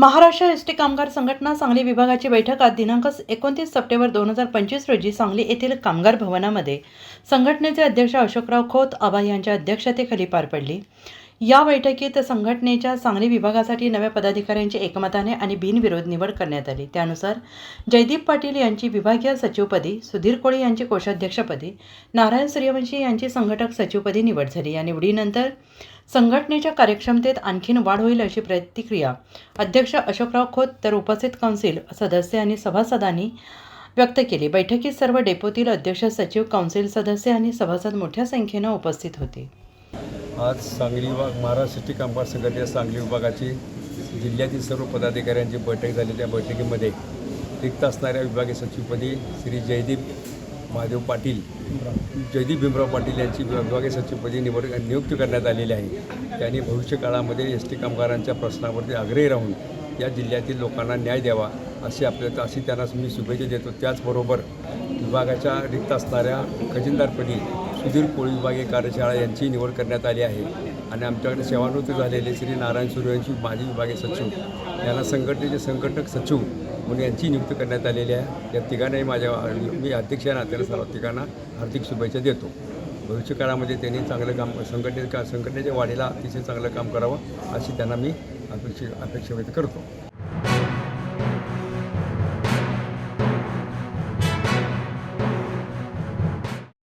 Maharashtra S T कामगार संघटना सांगली विभागाची बैठक आज दिनांक एकोणतीस सप्टेंबर दोन हजार पंचवीस रोजी सांगली येथील कामगार भवनामध्ये. संघटनेचे अध्यक्ष अशोकराव खोत आबा यांच्या अध्यक्षतेखाली पार पडली. या बैठकीत संघटनेच्या सांगली विभागासाठी नव्या पदाधिकाऱ्यांची एकमताने आणि बिनविरोध निवड करण्यात आली. त्यानुसार जयदीप पाटील यांची विभागीय सचिवपदी सुधीर कोळी यांची कोषाध्यक्षपदी नारायण सूर्यवंशी यांची संघटक सचिवपदी निवड झाली. या निवडीनंतर संघटनेच्या कार्यक्षमतेत आणखीन वाढ होईल अशी प्रतिक्रिया अध्यक्ष अशोकराव खोत तर उपस्थित कौन्सिल सदस्य आणि सभासदांनी व्यक्त केली. बैठकीत सर्व डेपोतील अध्यक्ष सचिव कौन्सिल सदस्य आणि सभासद मोठ्या संख्येनं उपस्थित होते. आज सांगली विभाग महाराष्ट्र सिटी कामगार संघटनेच्या सांगली विभागाची जिल्ह्यातील सर्व पदाधिकाऱ्यांची बैठक झाली. त्या बैठकीमध्ये रिक्त असणाऱ्या विभागीय सचिवपदी श्री जयदीप महादेव पाटील जयदीप भीमराव पाटील यांची विभागीय सचिवपदी निवड नियुक्ती करण्यात आलेली आहे. त्यांनी भविष्य काळामध्ये एस टी कामगारांच्या प्रश्नावरती आग्रही राहून या जिल्ह्यातील लोकांना न्याय द्यावा अशी आपल्या अशी त्यांना मी शुभेच्छा देतो. त्याचबरोबर विभागाच्या रिक्त असणाऱ्या खजिनदारपदी सुधीर कोळी विभागीय कार्यशाळा यांची निवड करण्यात आली आहे. आणि आमच्याकडे सेवानिवृत्त झालेले श्री नारायण सूर्यवंशी माजी विभागीय सचिव यांना संघटनेचे संघटक सचिव म्हणून यांची नियुक्त करण्यात आलेली आहे. या तिघांनाही माझ्या मी अध्यक्ष या सर्व तिघांना हार्दिक शुभेच्छा देतो. भविष्य काळामध्ये त्यांनी चांगलं काम संघटने का संघटनेच्या वाढीला अतिशय चांगलं काम करावं अशी त्यांना मी अपेक्षा अपेक्षा व्यक्त करतो.